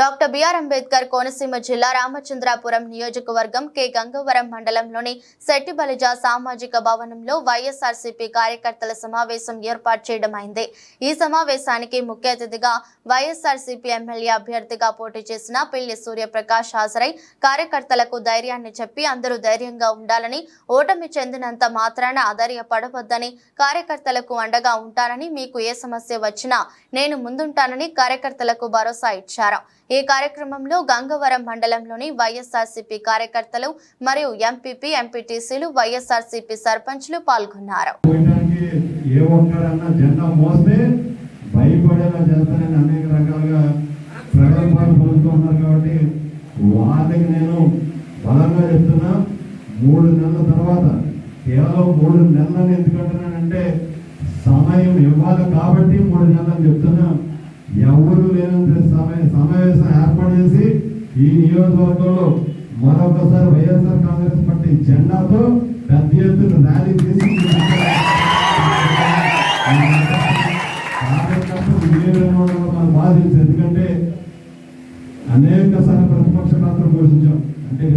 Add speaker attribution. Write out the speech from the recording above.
Speaker 1: Doctor BR Ambedkar Konaseema జిల్లా రామచంద్రాపురం నియోజకవర్గం K. Gangavaram మండలంలోని శెట్టిబలిజ సామాజిక భవనంలో వైఎస్ఆర్సీపీ కార్యకర్తల సమావేశం ఏర్పాటు చేయడం అయింది. ఈ సమావేశానికి ముఖ్య అతిథిగా వైఎస్ఆర్సీపీ ఎమ్మెల్యే అభ్యర్థిగా పోటీ చేసిన పిల్లి సూర్యప్రకాష్ హాజరై కార్యకర్తలకు ధైర్యాన్ని చెప్పి అందరూ ధైర్యంగా ఉండాలని ఓటమి చెందినంత మాత్రాన ఆధార్యపడవద్దని కార్యకర్తలకు అండగా ఉంటానని మీకు ఏ సమస్య వచ్చినా నేను ముందుంటానని కార్యకర్తలకు భరోసా ఇచ్చారు. ఈ కార్యక్రమంలో గంగవరం మండలంలోని వైఎస్ఆర్సీపీ కార్యకర్తలు మరియు ఎంపీపీ ఎంపీటీసీలు వైఎస్ఆర్సీపీ సర్పంచ్లు పాల్గొన్నారు.
Speaker 2: అనేక రకాలుగా కాబట్టి వాళ్ళకి నేను బలంగా చెప్తున్నా మూడు నెలల తర్వాత కేవలం మూడు నెలలను ఎందుకంటున్నానంటే సమయం ఇవ్వాలి కాబట్టి మూడు నెలలు చెప్తున్నాను ఈ నియోజకవర్గంలో మరొకసారి వైఎస్ఆర్ కాంగ్రెస్ పార్టీ జెండాతో పెద్ద ఎత్తున ర్యాలీ చేసి కార్యకర్తలు బాధించి ఎందుకంటే అనేక సార్